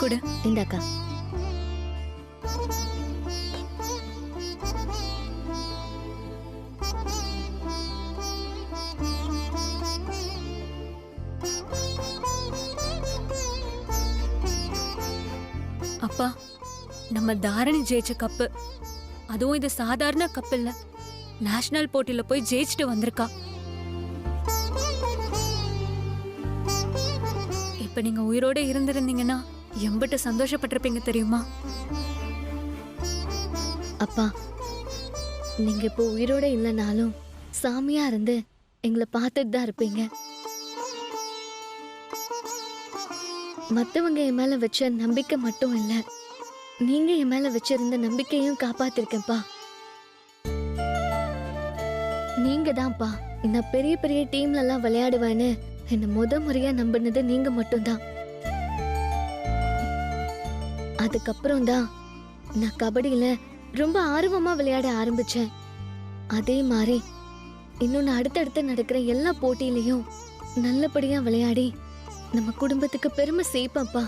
குடு இந்தாக்கா. அப்பா நம்ம தாரணி ஜெயிச்ச கப்பு. அதுவும் இது சாதாரண கப் இல்ல. நேஷனல் போட்டியில போய் ஜெயிச்சுட்டு வந்திருக்கா. இப்ப நீங்க உயிரோட இருந்திருந்தீங்கன்னா எம்பிட்டு சந்தோஷப்பட்டிருப்பீங்க தெரியுமா? அப்பா நீங்க இப்போ உயிரோட இல்லைனாலும் சாமியா இருந்து எங்களை பார்த்துட்டு தான் இருப்பீங்க. மற்றவங்க என் மேல வச்ச நம்பிக்கை மட்டும் இல்லை நீங்க என் மேல வச்சிருந்த நம்பிக்கையும் காப்பாத்திருக்கேன்ப்பா. நீங்க தான்ப்பா நான் பெரிய பெரிய டீம்ல எல்லாம் விளையாடுவேன்னு என்னை முத முறையா நம்பினது நீங்க மட்டும்தான். அதுக்கப்புறம் தான் நான் கபடியில ரொம்ப ஆர்வமா விளையாட ஆரம்பிச்சேன். அதே மாதிரி இன்னொன்று அடுத்தடுத்து நடக்கிற எல்லா போட்டியிலையும் நல்லபடியா விளையாடி நம்ம குடும்பத்துக்கு பெருமை சேர்ப்பேன்ப்பா